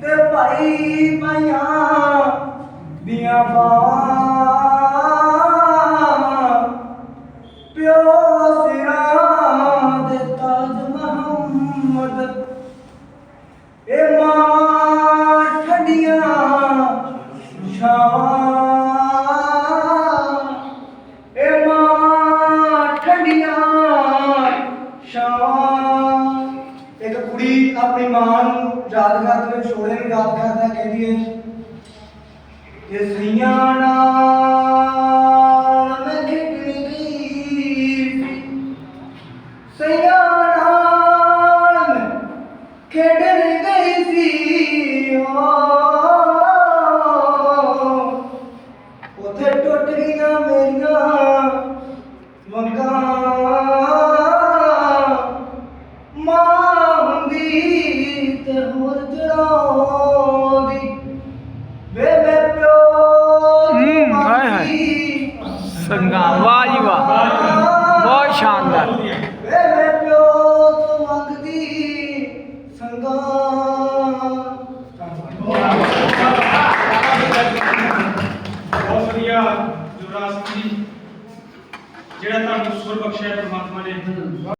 ਤੇ ਭਾਈ ਮਾਇਆ ਦੀਆਂ ਬਾਵਾਂ ਪਿਓ ਸਿਰਾਂ ਦੇ ਤਾਜ ਮੁਹੰਮਦ ਇਹ ਮਾਂ ਠੰਡੀਆਂ ਸ਼ਾਵਾਂ ਕੁੜੀ ਆਪਣੀ ਮਾਂ ਨੂੰ ਯਾਦ ਕਰਦੇ ਹੋਏ ਛੋੜੇ ਨੂੰ ਯਾਦ ਕਰਦਾ ਕਹਿੰਦੀ ਹੈ ਕਿ ਸਈਆਂ ਨਾਲ ਮੈਂ ਖੇਡਣੀ ਗਈ ਸਈਆਂ ਖੇਡਣ ਗਈ ਸੀ ਉੱਥੇ ਟੁੱਟ ਗਈਆਂ ਮੇਰੀਆਂ ਵੰਗਾਂ ਮਾਂ ਹੁੰਦੀ ਤੇ ਹੋਰ ਜੜਾਉਂਦੀ ਵੇ ਮੈਂ ਪਿਓ ਹੂੰ, ਹਾਏ ਹਾਏ। ਸੰਗਾ ਵਾਹ ਜੀ ਵਾਹ। ਬਹੁਤ ਸ਼ਾਨਦਾਰ। ਵੇ ਮੈਂ ਪਿਓ ਤੋਂ ਮੰਗਦੀ। ਸੰਗਾ। ਬਹੁਤ ਵਧੀਆ ਯੁਵਰਾਜ ਸਿੰਘ ਜੀ ਜਿਹੜਾ ਤੁਹਾਨੂੰ ਸੁਰ ਬਖਸ਼ਿਆ ਪ੍ਰਮਾਤਮਾ ਨੇ।